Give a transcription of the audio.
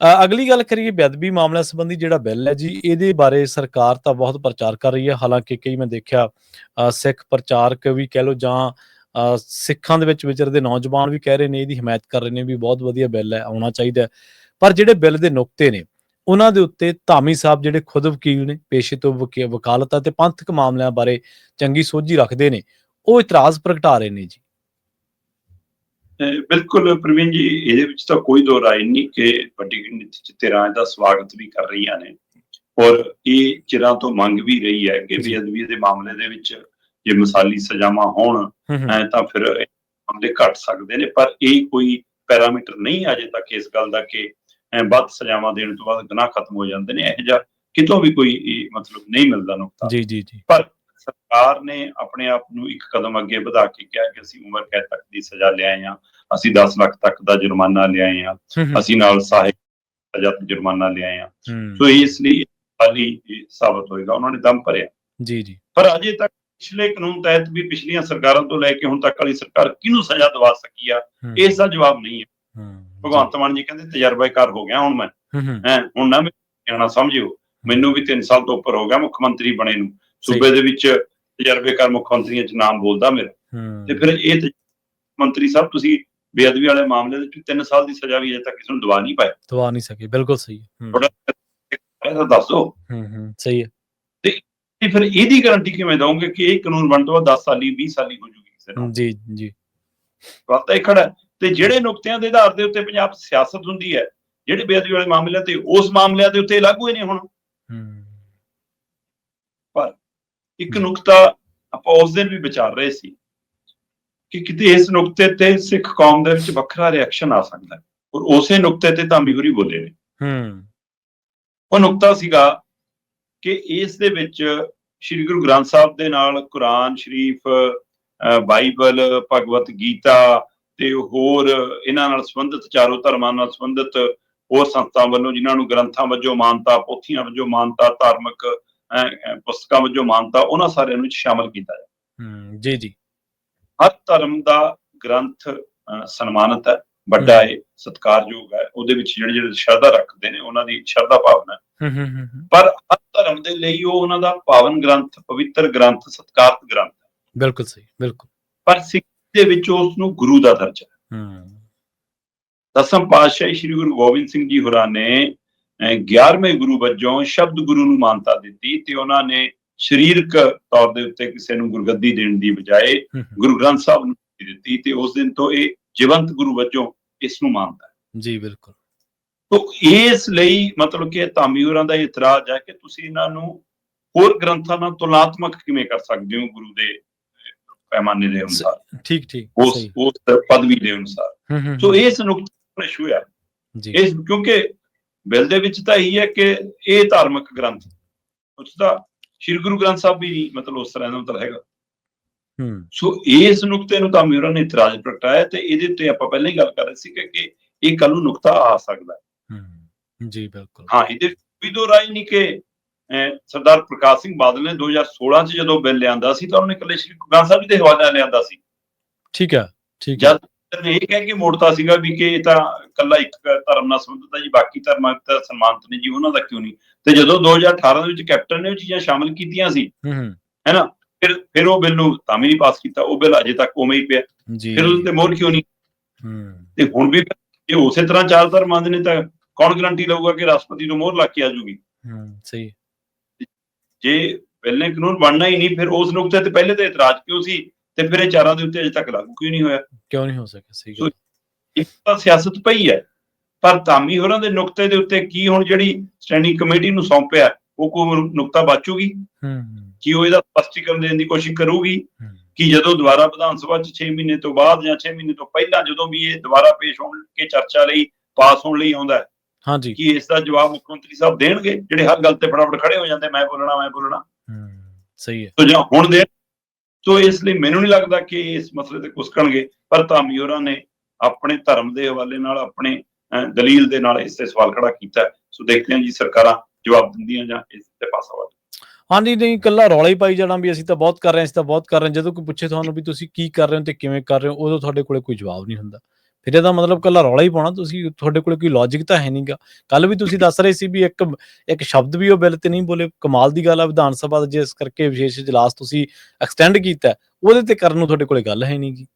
ਅਗਲੀ ਗੱਲ ਕਰੀਏ ਬੇਅਦਬੀ ਮਾਮਲਿਆਂ ਸੰਬੰਧੀ ਜਿਹੜਾ ਬਿੱਲ ਹੈ ਜੀ, ਇਹਦੇ ਬਾਰੇ ਸਰਕਾਰ ਤਾਂ ਬਹੁਤ ਪ੍ਰਚਾਰ ਕਰ ਰਹੀ ਹੈ। ਹਾਲਾਂਕਿ ਕਈ ਮੈਂ ਦੇਖਿਆ ਸਿੱਖ ਪ੍ਰਚਾਰਕ ਵੀ ਕਹਿ ਲੋ ਜਾਂ ਸਿੱਖਾਂ ਦੇ ਵਿੱਚ ਵਿਚਰਦੇ ਨੌਜਵਾਨ ਵੀ ਕਹਿ ਰਹੇ ਨੇ, ਇਹਦੀ ਹਮਾਇਤ ਕਰ ਰਹੇ ਨੇ ਵੀ ਬਹੁਤ ਵਧੀਆ ਬਿੱਲ ਹੈ, ਆਉਣਾ ਚਾਹੀਦਾ ਪਰ ਜਿਹੜੇ ਬਿੱਲ ਦੇ ਨੁਕਤੇ ਨੇ, ਉਹਨਾਂ ਦੇ ਉੱਤੇ ਧਾਮੀ ਸਾਹਿਬ ਜਿਹੜੇ ਖੁਦ ਵਕੀਲ ਨੇ, ਪੇਸ਼ੇ ਤੋਂ ਵਕੀ- ਵਕਾਲਤ ਅਤੇ ਪੰਥਕ ਮਾਮਲਿਆਂ ਬਾਰੇ ਚੰਗੀ ਸੋਝੀ ਰੱਖਦੇ ਨੇ, ਉਹ ਇਤਰਾਜ਼ ਪ੍ਰਗਟਾ ਰਹੇ ਨੇ ਜੀ। ਬਿਲਕੁਲ ਪ੍ਰਵੀਨ ਜੀ ਇਹਦੇ ਵਿੱਚ ਤਾਂ ਕੋਈ ਦੋ ਰਾਏ ਨਹੀਂ ਕਿ ਵੱਡੀ ਗਿਣਤੀ ਚ ਧਿਰਾਂ ਦਾ ਸਵਾਗਤ ਵੀ ਕਰ ਰਹੀਆਂ ਨੇ। ਔਰ ਇਹ ਚਿਰਾਂ ਤੋਂ ਮੰਗ ਵੀ ਰਹੀ ਹੈ ਕਿ ਜੀ। ਬੇਅਦਬੀ ਦੇ ਮਾਮਲੇ ਦੇ ਵਿੱਚ ਜੇ ਮਿਸਾਲੀ ਸਜ਼ਾਵਾਂ ਹੋਣ ਤਾਂ ਫਿਰ ਮਾਮਲੇ ਘਟ ਸਕਦੇ ਨੇ। ਪਰ ਇਹ ਕੋਈ ਪੈਰਾਮੀਟਰ ਨਹੀਂ ਅਜੇ ਤੱਕ ਇਸ ਗੱਲ ਦਾ ਕਿ ਵੱਧ ਸਜ਼ਾਵਾਂ ਦੇਣ ਤੋਂ ਬਾਅਦ ਗੁਨਾਹ ਖਤਮ ਹੋ ਜਾਂਦੇ ਨੇ। ਇਹ ਜਿਹਾ ਕਿਤੋਂ ਵੀ ਕੋਈ ਮਤਲਬ ਨਹੀਂ ਮਿਲਦਾ ਨੁਕਤਾ। ਜੀ ਜੀ ਜੀ। ਪਰ ਸਰਕਾਰ ਨੇ ਆਪਣੇ ਆਪ ਨੂੰ ਇੱਕ ਕਦਮ ਅੱਗੇ ਵਧਾ ਕੇ ਕਿਹਾ ਕਿ ਅਸੀਂ ਉਮਰ ਕੈਦ ਤੱਕ ਦੀ ਸਜ਼ਾ ਲਿਆਏ ਹਾਂ। ਅਸੀਂ 10 ਲੱਖ ਤੱਕ ਦਾ ਜੁਰਮਾਨਾ ਲਿਆਏ ਹੂੰ, ਅਸੀਂ ਨਾਲ ਸਹਾਇਕ ਸਜ਼ਾ ਤੇ ਜੁਰਮਾਨਾ ਲਿਆਏ ਹੂੰ। ਸੋ ਇਸ ਲਈ ਖਾਲੀ ਸਾਬਤ ਹੋਏਗਾ। ਉਹਨਾਂ ਨੇ ਦਮ ਭਰਿਆ। ਜੀ ਜੀ। ਪਰ ਅਜੇ ਤੱਕ ਪਿਛਲੇ ਕਾਨੂੰਨ ਤਹਿਤ ਵੀ ਪਿਛਲੀਆਂ ਸਰਕਾਰਾਂ ਤੋਂ ਲੈ ਕੇ ਹੁਣ ਤੱਕ ਵਾਲੀ ਸਰਕਾਰ ਕਿਹਨੂੰ ਸਜ਼ਾ ਦਵਾ ਸਕੀ ਆ ਇਸ ਦਾ ਜਵਾਬ ਨਹੀਂ ਹੈ। ਭਗਵੰਤ ਮਾਨ ਜੀ ਕਹਿੰਦੇ ਤਜਰਬਾਕਾਰ ਹੋ ਗਿਆ ਹੁਣ ਮੈਂ। ਹੂੰ ਹੁਣ ਨਾ ਮੈਂ ਸਮਝਿਓ। ਮੈਨੂੰ ਵੀ 3 ਸਾਲ ਤੋਂ ਉੱਪਰ ਹੋ ਗਿਆ ਮੁੱਖ ਮੰਤਰੀ ਬਣੇ ਨੂੰ। ਸੂਬੇ ਦੇ ਵਿੱਚ ਤਜਰਬੇਕਾਰ ਮੁੱਖ ਮੰਤਰੀਆਂ ਚ ਨਾਮ ਬੋਲਦਾ ਮੇਰਾ। ਤੇ ਫਿਰ ਇਹ ਮੰਤਰੀ ਸਾਹਿਬ ਤੁਸੀਂ ਬੇਅਦਬੀ ਵਾਲੇ ਮਾਮਲੇ ਦੇ ਵਿੱਚ 3 ਸਾਲ ਦੀ ਸਜ਼ਾ ਵੀ ਅਜੇ ਤੱਕ ਕਿਸੇ ਨੂੰ ਦਵਾ ਨਹੀਂ ਪਾਇਆ ਦਵਾ ਨਹੀਂ ਸਕੇ ਬਿਲਕੁਲ ਸਹੀ ਹੈ। ਹੂੰ, ਥੋੜਾ ਇਹਦਾ ਦੱਸੋ। ਹੂੰ ਹੂੰ ਸਹੀ ਹੈ। ਤੇ ਫਿਰ ਇਹਦੀ ਗਾਰੰਟੀ ਕਿਵੇਂ ਦਵੋਗੇ ਕਿ ਇਹ ਕਾਨੂੰਨ ਬਣਨ ਤੋਂ ਬਾਅਦ 10 ਸਾਲੀ 20 ਸਾਲੀ ਹੋ ਜੂਗੀ ਕਿਸੇ ਨਾਲ? ਜੀ ਜੀ। ਗੱਲ ਤਾਂ ਇਹ ਖੜਾ। ਤੇ ਜਿਹੜੇ ਨੁਕਤਿਆਂ ਦੇ ਆਧਾਰ ਦੇ ਉੱਤੇ ਪੰਜਾਬ ਸਿਆਸਤ ਹੁੰਦੀ ਹੈ ਜਿਹੜੇ ਬੇਅਦਬੀ ਵਾਲੇ ਮਾਮਲਿਆਂ ਤੇ ਉਸ ਮਾਮਲਿਆਂ ਦੇ ਉੱਤੇ ਲਾਗੂ ਹੀ ਨਹੀਂ ਹੁਣ। ਹੂੰ। ਇੱਕ। ਨੁਕਤਾ ਆਪਾਂ ਉਸ ਦਿਨ ਵੀ ਵਿਚਾਰ ਰਹੇ ਸੀ ਕਿ ਕਿਤੇ ਇਸ ਨੁਕਤੇ ਤੇ ਸਿੱਖ ਕੌਮ ਦੇ ਵਿੱਚ ਵੱਖਰਾ ਰਿਐਕਸ਼ਨ ਆ ਸਕਦਾ ਹੈ। ਔਰ ਉਸੇ ਨੁਕਤੇ ਤੇ ਧਾਮੀ ਗੁਰੀ ਬੋਲੇ ਨੇ। ਹੂੰ। ਉਹ ਨੁਕਤਾ ਸੀਗਾ ਕਿ ਇਸ ਦੇ ਵਿੱਚ ਸ੍ਰੀ ਗੁਰੂ ਗ੍ਰੰਥ ਸਾਹਿਬ ਦੇ ਨਾਲ ਕੁਰਾਨ ਸ਼ਰੀਫ ਬਾਈਬਲ ਭਗਵਤ ਗੀਤਾ ਤੇ ਹੋਰ ਇਹਨਾਂ ਨਾਲ ਸੰਬੰਧਿਤ ਚਾਰੋਂ ਧਰਮਾਂ ਨਾਲ ਸੰਬੰਧਿਤ ਹੋਰ ਸੰਸਥਾਵਾਂ ਵੱਲੋਂ ਜਿਨ੍ਹਾਂ ਨੂੰ ਗ੍ਰੰਥਾਂ ਵਜੋਂ ਮਾਨਤਾ ਪੋਥੀਆਂ ਵਜੋਂ ਮਾਨਤਾ ਧਾਰਮਿਕ ਪੁਸਤਕਾਂ ਵਜੋਂ ਮਾਨਤਾ ਉਹਨਾਂ ਸਾਰਿਆਂ ਨੂੰ ਸ਼ਾਮਲ ਕੀਤਾ ਹੂੰ ਜੀ ਜੀ। ਹਰ ਧਰਮ ਦਾ ਗ੍ਰੰਥ ਸਨਮਾਨਿਤ ਹੈ ਵੱਡਾ ਹੈ। ਸਤਿਕਾਰਯੋਗ ਹੈ ਉਹਦੇ ਵਿੱਚ ਜਿਹੜੇ ਜਿਹੜੇ ਸ਼ਰਧਾ ਰੱਖਦੇ ਨੇ ਉਹਨਾਂ ਦੀ ਸ਼ਰਧਾ ਭਾਵਨਾ ਹੈ। ਹੂੰ ਹੂੰ ਹੂੰ ਹੂੰ, ਪਰ ਹਰ ਧਰਮ ਦੇ ਲਈ ਉਹ ਉਹਨਾਂ ਦਾ ਪਾਵਨ ਗ੍ਰੰਥ ਪਵਿੱਤਰ ਗ੍ਰੰਥ ਸਤਿਕਾਰਤ ਗ੍ਰੰਥ ਹੈ। ਬਿਲਕੁਲ ਸਹੀ ਬਿਲਕੁਲ। ਪਰ ਸਿੱਖ ਦੇ ਵਿੱਚ ਉਸ ਨੂੰ ਗੁਰੂ ਦਾ ਦਰਜਾ ਹੈ। ਦਸਮ ਪਾਤਸ਼ਾਹ ਸ੍ਰੀ ਗੁਰੂ ਗੋਬਿੰਦ ਸਿੰਘ ਜੀ ਹੋਰਾਂ ਨੇ 11ਵੇਂ ਗੁਰੂ ਵਜੋਂ ਸ਼ਬਦ ਗੁਰੂ ਨੂੰ ਮਾਨਤਾ ਦਿੱਤੀ ਤੇ ਉਹਨਾਂ ਨੇ ਸਰੀਰਕ ਤੌਰ ਦੇ ਉੱਤੇ ਕਿਸੇ ਨੂੰ ਗੁਰਗੱਦੀ ਦੇਣ ਦੀ ਬਜਾਏ ਗੁਰੂ ਗ੍ਰੰਥ ਸਾਹਿਬ ਨੂੰ ਦਿੱਤੀ ਤੇ ਉਸ ਦਿਨ ਤੋਂ ਇਹ ਜੀਵੰਤ ਗੁਰੂ ਵਜੋਂ ਇਸ ਨੂੰ ਮੰਨਦਾ ਜੀ ਬਿਲਕੁਲ। ਤੋ ਇਸ ਲਈ ਮਤਲਬ ਕਿ ਧਾਮੀ ਹੋਰਾਂ ਦਾ ਇਤਰਾਜ਼ ਹੈ ਕਿ ਤੁਸੀਂ ਇਹਨਾਂ ਨੂੰ ਹੋਰ ਗ੍ਰੰਥਾਂ ਨਾਲ ਤੁਲਨਾਤਮਕ ਕਿਵੇਂ ਕਰ ਸਕਦੇ ਹੋ ਗੁਰੂ ਦੇ ਪੈਮਾਨੇ ਦੇ ਅਨੁਸਾਰ? ਠੀਕ ਠੀਕ ਉਸ ਉਸ ਪਦਵੀ ਦੇ ਅਨੁਸਾਰ। ਸੋ ਇਸ ਨੁਕਤੇ ਨੇ ਛੂਇਆ ਜੀ। ਇਸ ਕਿਉਂਕਿ ਬਿੱਲ ਦੇ ਵਿੱਚ ਤਾਂ ਇਹੀ ਹੈ ਕਿ ਇਹ ਧਾਰਮਿਕ ਗ੍ਰੰਥ। ਉਸ ਦਾ ਸ੍ਰੀ ਗੁਰੂ ਗ੍ਰੰਥ ਸਾਹਿਬ ਵੀ ਮਤਲਬ ਉਸ ਤਰ੍ਹਾਂ ਦਾ ਮਤਲਬ ਹੈਗਾ। ਹੂੰ। ਸੋ ਇਸ ਨੁਕਤੇ ਨੂੰ ਤਾਂ ਮੇਰਾ ਨੇ ਇਤਰਾਜ਼ ਪ੍ਰਗਟਾਇਆ ਤੇ ਇਹਦੇ ਉੱਤੇ ਆਪਾਂ ਪਹਿਲਾਂ ਹੀ ਗੱਲ ਕਰ ਰਹੇ ਸੀ ਕਿ ਕਿ ਇਹ ਕੱਲ ਨੂੰ ਨੁਕਤਾ ਆ ਸਕਦਾ ਹੈ। ਹੂੰ। ਜੀ ਬਿਲਕੁਲ। ਹਾਂ ਇਹਦੇ ਵੀ ਦੋ ਰਾਏ ਨਹੀਂ ਕਿ ਸਰਦਾਰ ਪ੍ਰਕਾਸ਼ ਸਿੰਘ ਬਾਦਲ ਨੇ 2016 ਚ ਜਦੋਂ ਬਿੱਲ ਲਿਆਂਦਾ ਸੀ ਤਾਂ ਉਹਨੇ ਇਕੱਲੇ ਸ਼੍ਰੀ ਗੁਰੂ ਗ੍ਰੰਥ ਸਾਹਿਬ ਜੀ ਦੇ ਹਵਾਲੇ ਲਿਆਂਦਾ ਸੀ। ਠੀਕ ਹੈ ਠੀਕ ਹੈ। ਜਦ ਨੇ ਇਹ ਕਹਿ ਕੇ ਮੋੜਤਾ ਸੀਗਾ ਵੀ ਕਿ ਇਹ ਤਾਂ ਇਕੱਲਾ ਇੱਕ ਧਰਮ ਨਾਲ ਸੰਬੰਧਿਤ ਹੈ ਜੀ ਬਾਕੀ ਧਰਮਾਂ ਤਾਂ ਸਨਮਾਨਿਤ ਨੇ ਜੀ ਉਹਨਾਂ ਦਾ ਕਿਉਂ ਨਹੀਂ? ਤੇ ਜਦੋਂ 2018 ਦੇ ਵਿੱਚ ਕੈਪਟਨ ਨੇ ਉਹ ਚੀਜ਼ਾਂ ਸ਼ਾਮਲ ਕੀਤੀਆਂ ਸੀ ਹੂੰ ਹੂੰ। ਹੈਨਾ? ਫਿਰ ਫਿਰ ਉਹ ਬਿੱਲ ਨੂੰ ਤਾਂ ਵੀ ਨਹੀਂ ਪਾਸ ਕੀਤਾ ਉਹ ਬਿੱਲ ਅਜੇ ਤੱਕ ਉਵੇਂ ਹੀ ਪਿਆ। ਜੀ। ਫਿਰ ਉਹਦੇ ਤੇ ਮੋਹਰ ਕਿਉਂ ਨਹੀਂ? ਹੂੰ। ਤੇ ਹੁਣ ਵੀ ਜੇ ਉਸੇ ਤਰ੍ਹਾਂ ਚਾਰ ਧਰਮਾਂ ਦੇ ਨੇ ਤਾਂ ਕੌਣ ਗਰੰਟੀ ਲਊਗਾ ਕਿ ਰਾਸ਼ਟਰਪਤੀ ਨੂੰ ਮੋਹਰ ਲੱਗ ਕੇ ਆ ਜਾਊਗੀ ਹੂੰ ਸਹੀ। ਜੇ ਪਹਿਲੇ ਕਾਨੂੰਨ ਬਣਨਾ ਹੀ ਨਹੀਂ ਫਿਰ ਉਸ ਨੁਕਤੇ ਤੇ ਪਹਿਲੇ ਤੇ ਇਤਰਾਜ਼ ਕਿਉਂ ਸੀ? ਤੇ ਫਿਰ ਇਹ ਚਾਰਾਂ ਦੇ ਉੱਤੇ ਅਜੇ ਤੱਕ ਲਾਗੂ ਕਿਉਂ ਨਹੀਂ ਹੋਇਆ? ਕਿਉਂ ਨਹੀਂ ਹੋ ਸਕਿਆ? ਸਹੀ ਗੱਲ। ਇੱਕ ਤਾਂ ਸਿਆਸਤ ਪਈ ਹੈ ਪਰ ਧਾਮੀ ਹੋਰਾਂ ਦੇ ਨੁਕਤੇ ਦੇ ਉੱਤੇ ਕੀ ਹੁਣ ਜਿਹੜੀ ਸਟੈਂਡਿੰਗ ਕਮੇਟੀ ਨੂੰ ਸੌਂਪਿਆ ਉਹ ਕੋਈ ਨੁਕਤਾ ਬਾਚੂਗੀ? ਕਿ ਉਹ ਇਹਦਾ ਸਪਸ਼ਟੀਕਰਨ ਦੇਣ ਦੀ ਕੋਸ਼ਿਸ਼ ਕਰੂਗੀ? ਕਿ ਜਦੋਂ ਦੁਬਾਰਾ ਵਿਧਾਨ ਸਭਾ ਚ 6 ਮਹੀਨੇ ਤੋਂ ਬਾਅਦ ਜਾਂ 6 ਮਹੀਨੇ ਤੋਂ ਪਹਿਲਾਂ ਜਦੋਂ ਵੀ ਇਹ ਦੁਬਾਰਾ ਪੇਸ਼ ਹੋਣ ਕੇ ਚਰਚਾ ਲਈ ਪਾਸ ਹੋਣ ਲਈ ਆਉਂਦਾ ਹੈ ਹਾਂਜੀ। ਕਿ ਇਸ ਦਾ ਜਵਾਬ ਮੁੱਖ ਮੰਤਰੀ ਸਾਹਿਬ ਦੇਣਗੇ ਜਿਹੜੇ ਹਰ ਗੱਲ ਤੇ ਫਟਾਫਟ ਖੜੇ ਹੋ ਜਾਂਦੇ ਮੈਂ ਬੋਲਣਾ ਮੈਂ ਬੋਲਣਾ? ਹੂੰ ਸਹੀ ਹੈ। ਤੋ ਜਾਂ ਹੁਣ ਦੇ ਤੋ ਇਸ ਲਈ ਮੈਨੂੰ ਨਹੀਂ ਲੱਗਦਾ ਕਿ ਇਸ ਮਸਲੇ ਤੇ ਕੁਸਕਣਗੇ ਪਰ ਧਾਮੀ ਹੋਰਾਂ ਨੇ ਆਪਣੇ ਧਰਮ ਦੇ ਹਵਾਲੇ ਨਾਲ, ਆਪਣੇ ਦਲੀਲ ਦੇ ਨਾਲ ਇਸ ਤੇ ਸਵਾਲ ਖੜਾ ਕੀਤਾ ਸੋ ਦੇਖਦੇ ਹਾਂ ਜੀ ਸਰਕਾਰਾਂ ਜਵਾਬ ਦਿੰਦੀਆਂ ਜਾਂ ਇਸ ਤੇ ਪਾਸਾ ਵੱਟ ਹਾਂਜੀ, ਨਹੀਂ ਕੱਲਾ ਰੌਲਾ ਹੀ ਪਾਈ ਜਾਣਾ ਵੀ ਅਸੀਂ ਤਾਂ ਬਹੁਤ ਕਰ ਰਹੇ ਹਾਂ, ਅਸੀਂ ਤਾਂ ਬਹੁਤ ਕਰ ਰਹੇ ਹਾਂ। ਜਦੋਂ ਕੋਈ ਪੁੱਛੇ ਤੁਹਾਨੂੰ ਵੀ ਤੁਸੀਂ ਕੀ ਕਰ ਰਹੇ ਹੋ ਤੇ ਕਿਵੇਂ ਕਰ ਰਹੇ ਹੋ, ਉਦੋਂ ਤੁਹਾਡੇ ਕੋਲੇ ਕੋਈ ਜਵਾਬ ਨਹੀਂ ਹੁੰਦਾ। ਫਿਰ ਇਹਦਾ ਮਤਲਬ ਕੱਲਾ ਰੌਲਾ ਹੀ ਪਾਉਣਾ, ਤੁਸੀਂ ਤੁਹਾਡੇ ਕੋਲ ਕੋਈ ਲੌਜੀਕ ਤਾਂ ਹੈ ਨਹੀਂਗਾ। ਕੱਲ ਵੀ ਤੁਸੀਂ ਦੱਸ ਰਹੇ ਸੀ ਵੀ ਇੱਕ ਇੱਕ ਸ਼ਬਦ ਵੀ ਉਹ ਬਿੱਲ ਤੇ ਨਹੀਂ ਬੋਲੇ। ਕਮਾਲ ਦੀ ਗੱਲ ਆ, ਵਿਧਾਨ ਸਭਾ ਦਾ ਜਿਸ ਕਰਕੇ ਵਿਸ਼ੇਸ਼ ਇਜਲਾਸ ਤੁਸੀਂ ਐਕਸਟੈਂਡ ਕੀਤਾ ਉਹਦੇ ਤੇ ਕਰਨ ਨੂੰ ਤੁਹਾਡੇ ਕੋਲੇ ਗੱਲ ਹੈ ਨਹੀਂਗੀ।